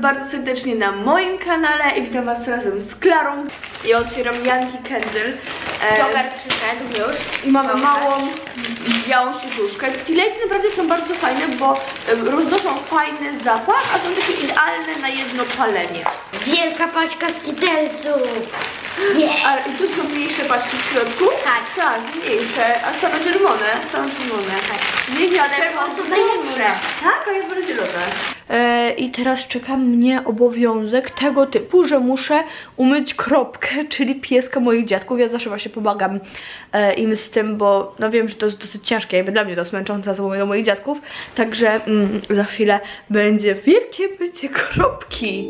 bardzo serdecznie na moim kanale i witam Was razem z Klarą. Ja otwieram Yankee Candle. Joker przyszedł już. I mamy Joker. małą, białą świeczuszkę. Tileki naprawdę są bardzo fajne, bo roznoszą fajny zapach, a są takie idealne na jedno palenie. Wielka paczka skitelsów. Yeah. A i tu są mniejsze paczki w środku? Tak. Tak, mniejsze, a same czerwone, same czerwone. Tak. Nie, Ale czerwone są najlepsze. Tak, a ja biorę zielone. E, I teraz czeka mnie obowiązek tego typu, że muszę umyć kropkę, czyli pieska moich dziadków. Ja zawsze właśnie pomagam e, im z tym, bo no wiem, że to jest dosyć ciężkie, jakby dla mnie to smęczące są do moich dziadków. Także mm, za chwilę będzie wielkie mycie kropki.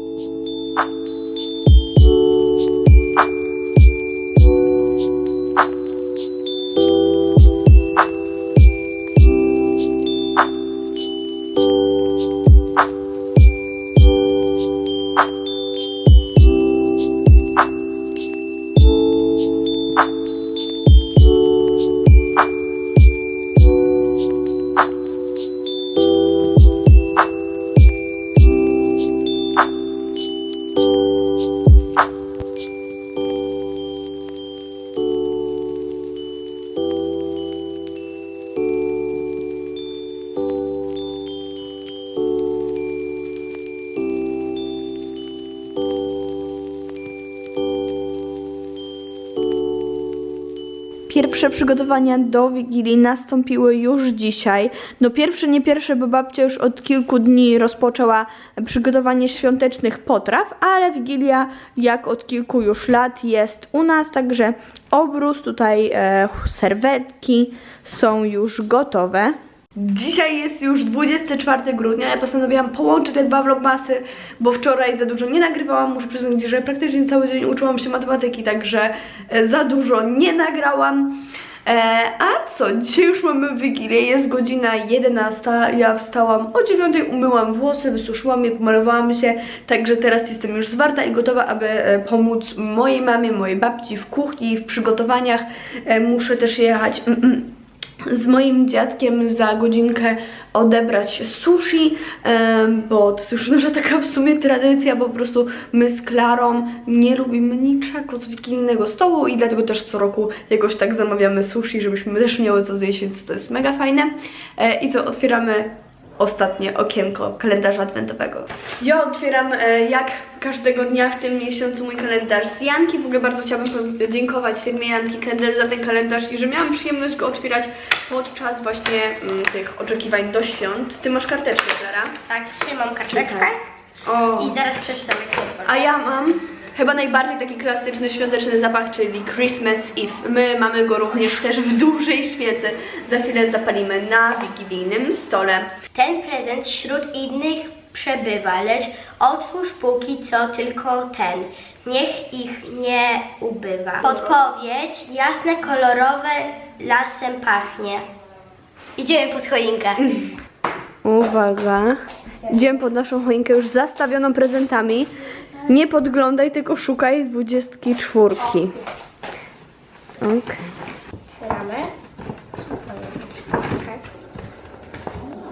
Pierwsze przygotowania do Wigilii nastąpiły już dzisiaj. No pierwsze, nie pierwsze, bo babcia już od kilku dni rozpoczęła przygotowanie świątecznych potraw, ale Wigilia jak od kilku już lat jest u nas, także obrus, tutaj e, serwetki są już gotowe. Dzisiaj jest już 24 grudnia, ja postanowiłam połączyć te dwa vlogmasy, bo wczoraj za dużo nie nagrywałam, muszę przyznać, że praktycznie cały dzień uczyłam się matematyki, także e, za dużo nie nagrałam. E, a co, dzisiaj już mamy Wigilię, jest godzina 11, ja wstałam o 9, umyłam włosy, wysuszyłam je, pomalowałam się, także teraz jestem już zwarta i gotowa, aby e, pomóc mojej mamie, mojej babci w kuchni, w przygotowaniach. Muszę też jechać z moim dziadkiem za godzinkę odebrać sushi, bo to już nasza taka w sumie tradycja, bo po prostu my z Klarą nie lubimy niczego z wigilijnego stołu i dlatego też co roku jakoś tak zamawiamy sushi, żebyśmy też miały co zjeść, więc to jest mega fajne. E, I co, otwieramy ostatnie okienko kalendarza adwentowego. Ja otwieram e, jak każdego dnia w tym miesiącu mój kalendarz z Janki. W ogóle bardzo chciałabym podziękować firmie Janki Candle za ten kalendarz i że miałam przyjemność go otwierać podczas właśnie mm, tych oczekiwań do świąt. Ty masz karteczkę, Klara? Tak, trzymam karteczkę. Czekaj. O. I zaraz przeczytam jak to otworzę. A ja mam chyba najbardziej taki klasyczny świąteczny zapach, czyli Christmas Eve. My mamy go również też w dużej świecy. Za chwilę zapalimy na wigilijnym stole. Ten prezent wśród innych przebywa, lecz otwórz póki co tylko ten. Niech ich nie ubywa. Podpowiedź, jasne, kolorowe, lasem pachnie. Idziemy pod choinkę. Uwaga. Idziemy pod naszą choinkę już zastawioną prezentami. Nie podglądaj, tylko szukaj dwudziestki czwórki. Okay. Otwieramy.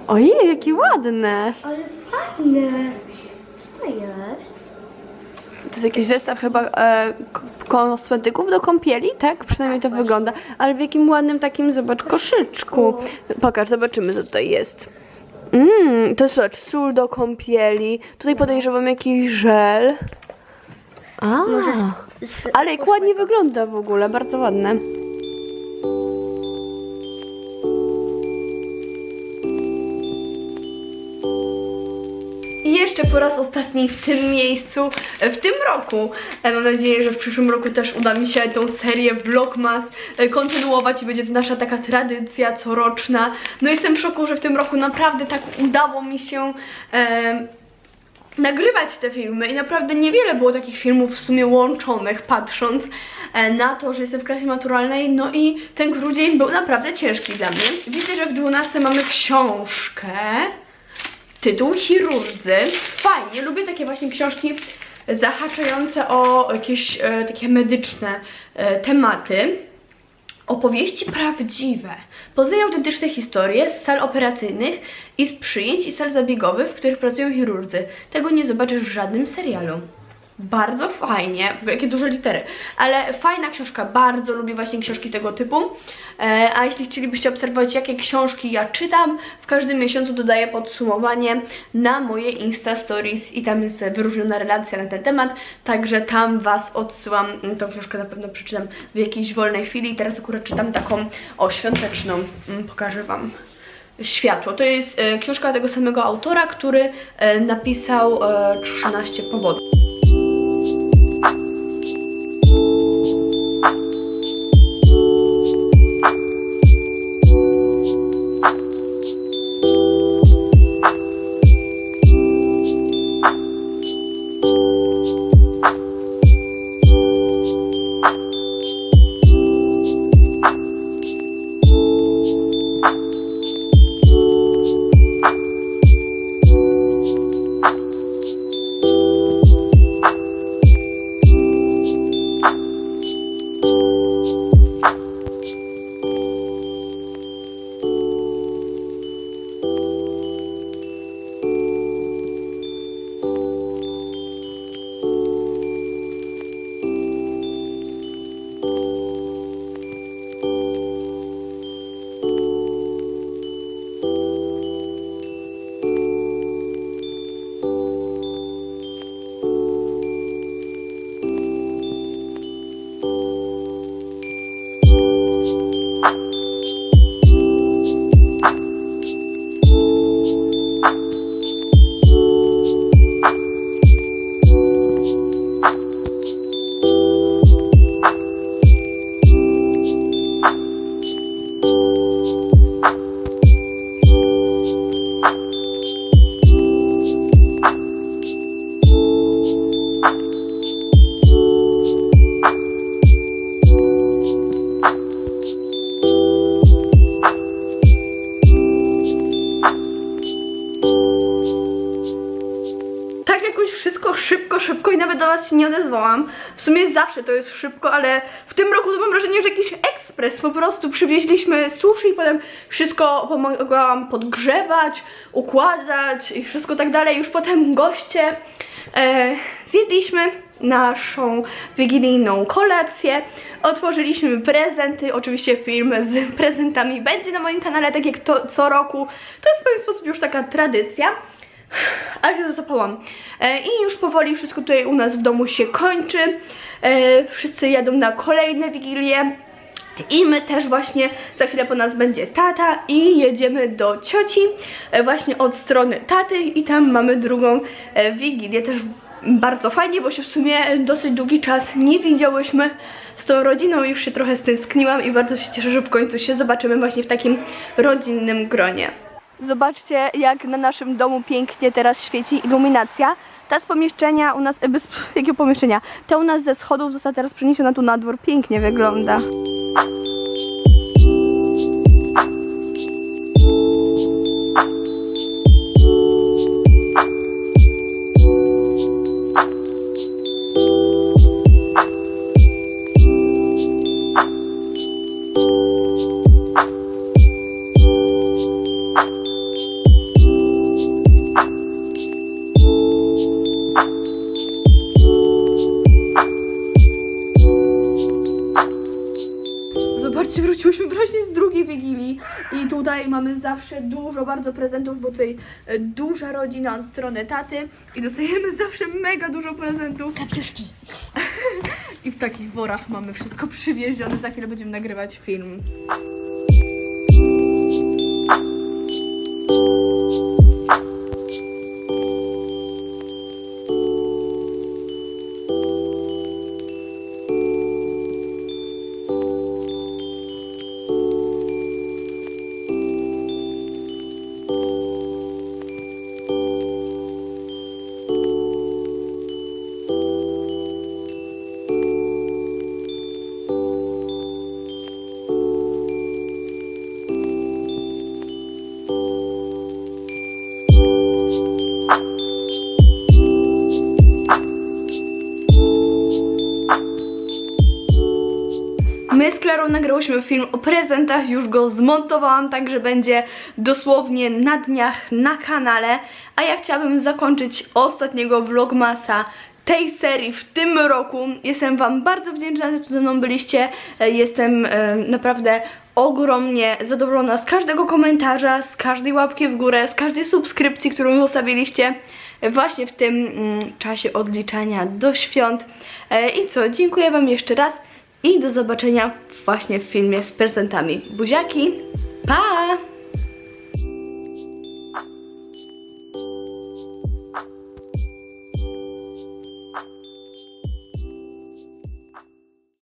Ojej, jakie ładne. Ale fajne. Co to jest? To jest jakiś zestaw chyba e, k- kosmetyków do kąpieli, tak? Przynajmniej to wygląda. Ale w jakim ładnym takim, zobacz, koszyczku. Pokaż, zobaczymy co tutaj jest. Mmm, to jest zobacz, sól do kąpieli. Tutaj podejrzewam jakiś żel. A, ale jak ładnie wygląda w ogóle, bardzo ładne. Po raz ostatni w tym miejscu, w tym roku. E, Mam nadzieję, że w przyszłym roku też uda mi się tą serię Vlogmas e, kontynuować i będzie to nasza taka tradycja coroczna. No jestem w szoku, że w tym roku naprawdę tak udało mi się e, nagrywać te filmy i naprawdę niewiele było takich filmów w sumie łączonych, patrząc na to, że jestem w klasie maturalnej, no i ten grudzień był naprawdę ciężki dla mnie. Widzę, że w 12 mamy książkę, tytuł Chirurdzy. Fajnie, lubię takie właśnie książki zahaczające o jakieś e, takie medyczne e, tematy. Opowieści prawdziwe. Poznaję autentyczne historie z sal operacyjnych i z przyjęć i sal zabiegowych, w których pracują chirurdzy. Tego nie zobaczysz w żadnym serialu. Bardzo fajnie, w jakie duże litery, ale fajna książka, bardzo lubię właśnie książki tego typu. E, a jeśli chcielibyście obserwować, jakie książki ja czytam, w każdym miesiącu dodaję podsumowanie na moje Insta Stories i tam jest wyróżniona relacja na ten temat, także tam Was odsyłam. Tą książkę na pewno przeczytam w jakiejś wolnej chwili. Teraz akurat czytam taką o świąteczną, Mm, pokażę Wam. Światło. To jest e, książka tego samego autora, który e, napisał e, 13 powodów. Tak jakoś wszystko szybko, szybko i nawet do Was się nie odezwałam. W sumie zawsze to jest szybko, ale w tym roku to mam wrażenie, że jakiś ekspres. Po prostu przywieźliśmy sushi, potem wszystko pomogłam podgrzewać, układać i wszystko tak dalej. Już potem goście e, zjedliśmy naszą wigilijną kolację, otworzyliśmy prezenty, oczywiście film z prezentami będzie na moim kanale, tak jak to co roku. To jest w pewien sposób już taka tradycja. Ale się zapałam. E, I już powoli wszystko tutaj u nas w domu się kończy. E, wszyscy jadą na kolejne wigilie. I my też właśnie za chwilę po nas będzie tata i jedziemy do cioci e, właśnie od strony taty i tam mamy drugą e, wigilię. Też bardzo fajnie, bo się w sumie dosyć długi czas nie widziałyśmy z tą rodziną i już się trochę stęskniłam i bardzo się cieszę, że w końcu się zobaczymy właśnie w takim rodzinnym gronie. Zobaczcie, jak na naszym domu pięknie teraz świeci iluminacja. Ta z pomieszczenia u nas, e, bez jakiego pomieszczenia? Ta u nas ze schodów została teraz przeniesiona tu na dwór. Pięknie wygląda. Mamy zawsze dużo bardzo prezentów, bo tutaj e, duża rodzina od strony taty i dostajemy zawsze mega dużo prezentów. Kapciuszki. I w takich worach mamy wszystko przywiezione. Za chwilę będziemy nagrywać film. Nagrałyśmy film o prezentach, już go zmontowałam, także będzie dosłownie na dniach na kanale. A ja chciałabym zakończyć ostatniego vlogmasa tej serii w tym roku. Jestem Wam bardzo wdzięczna, że tu ze mną byliście. E, Jestem e, naprawdę ogromnie zadowolona z każdego komentarza, z każdej łapki w górę, z każdej subskrypcji, którą zostawiliście właśnie w tym mm, czasie odliczania do świąt. E, I co, dziękuję Wam jeszcze raz i do zobaczenia właśnie w filmie z prezentami. Buziaki, pa!